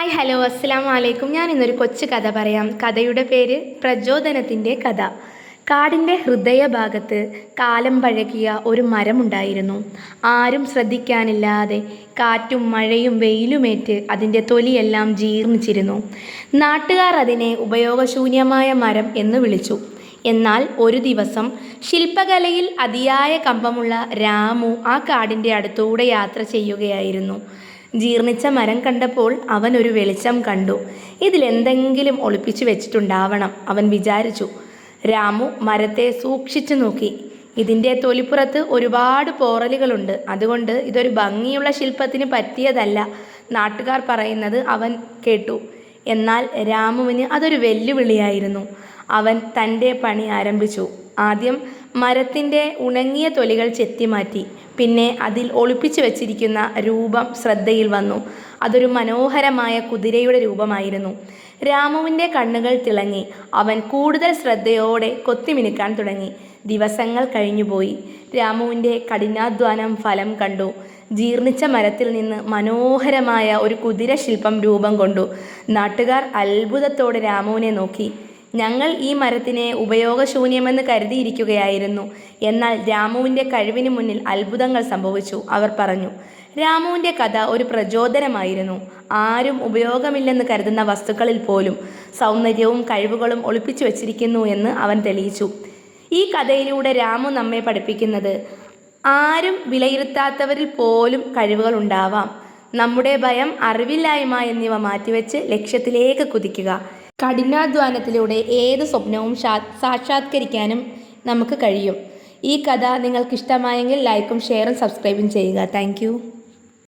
Hi hello അസ്സാം വലൈക്കും ഞാൻ ഇന്നൊരു കൊച്ചു കഥ പറയാം. കഥയുടെ പേര് പ്രചോദനത്തിന്റെ കഥ. കാടിന്റെ ഹൃദയഭാഗത്ത് കാലം പഴകിയ ഒരു മരമുണ്ടായിരുന്നു. ആരും ശ്രദ്ധിക്കാനില്ലാതെ കാറ്റും മഴയും വെയിലുമേറ്റ് അതിന്റെ തൊലിയെല്ലാം ജീർണിച്ചിരുന്നു. നാട്ടുകാർ അതിനെ ഉപയോഗശൂന്യമായ മരം എന്ന് വിളിച്ചു. എന്നാൽ ഒരു ദിവസം ശില്പകലയിൽ അതിയായ കമ്പമുള്ള രാമു ആ കാടിന്റെ അടുത്തൂടെ യാത്ര ചെയ്യുകയായിരുന്നു. ജീർണിച്ച മരം കണ്ടപ്പോൾ അവൻ ഒരു വെളിച്ചം കണ്ടു. ഇതിലെന്തെങ്കിലും ഒളിപ്പിച്ചു വെച്ചിട്ടുണ്ടാവണം അവൻ വിചാരിച്ചു. രാമു മരത്തെ സൂക്ഷിച്ചു നോക്കി. ഇതിന്റെ തൊലിപ്പുറത്ത് ഒരുപാട് പോറലുകളുണ്ട്. അതുകൊണ്ട് ഇതൊരു ഭംഗിയുള്ള ശില്പത്തിന് പറ്റിയതല്ല നാട്ടുകാർ പറയുന്നത് അവൻ കേട്ടു. എന്നാൽ രാമുവിന് അതൊരു വെല്ലുവിളിയായിരുന്നു. അവൻ തന്റെ പണി ആരംഭിച്ചു. ആദ്യം മരത്തിന്റെ ഉണങ്ങിയ തൊലികൾ ചെത്തിമാറ്റി. പിന്നെ അതിൽ ഒളിപ്പിച്ചു വച്ചിരിക്കുന്ന രൂപം ശ്രദ്ധയിൽ വന്നു. അതൊരു മനോഹരമായ കുതിരയുടെ രൂപമായിരുന്നു. രാമുവിന്റെ കണ്ണുകൾ തിളങ്ങി. അവൻ കൂടുതൽ ശ്രദ്ധയോടെ കൊത്തിമിനുക്കാൻ തുടങ്ങി. ദിവസങ്ങൾ കഴിഞ്ഞുപോയി രാമുവിന്റെ കഠിനാധ്വാനം ഫലം കണ്ടു. ജീർണിച്ച മരത്തിൽ നിന്ന് മനോഹരമായ ഒരു കുതിര ശില്പം രൂപം കൊണ്ടു. നാട്ടുകാർ അത്ഭുതത്തോടെ രാമുവിനെ നോക്കി. ഞങ്ങൾ ഈ മരത്തിനെ ഉപയോഗശൂന്യമെന്ന് കരുതിയിരിക്കുകയായിരുന്നു. എന്നാൽ രാമുവിന്റെ കഴിവിന് മുന്നിൽ അത്ഭുതങ്ങൾ സംഭവിച്ചു അവർ പറഞ്ഞു. രാമുവിന്റെ കഥ ഒരു പ്രചോദനമായിരുന്നു. ആരും ഉപയോഗമില്ലെന്ന് കരുതുന്ന വസ്തുക്കളിൽ പോലും സൗന്ദര്യവും കഴിവുകളും ഒളിപ്പിച്ചു വച്ചിരിക്കുന്നു എന്ന് അവൻ തെളിയിച്ചു. ഈ കഥയിലൂടെ രാമു നമ്മെ പഠിപ്പിക്കുന്നത് ആരും വിലയിരുത്താത്തവരിൽ പോലും കഴിവുകൾ ഉണ്ടാവാം. നമ്മുടെ ഭയം അറിവില്ലായ്മ എന്നിവ മാറ്റിവെച്ച് ലക്ഷ്യത്തിലേക്ക് കുതിക്കുക. കഠിനാധ്വാനത്തിലൂടെ ഏത് സ്വപ്നവും സാക്ഷാത്കരിക്കാനും നമുക്ക് കഴിയും. ഈ കഥ നിങ്ങൾക്ക് ഇഷ്ടമായെങ്കിൽ ലൈക്കും ഷെയറും സബ്സ്ക്രൈബും ചെയ്യുക. താങ്ക്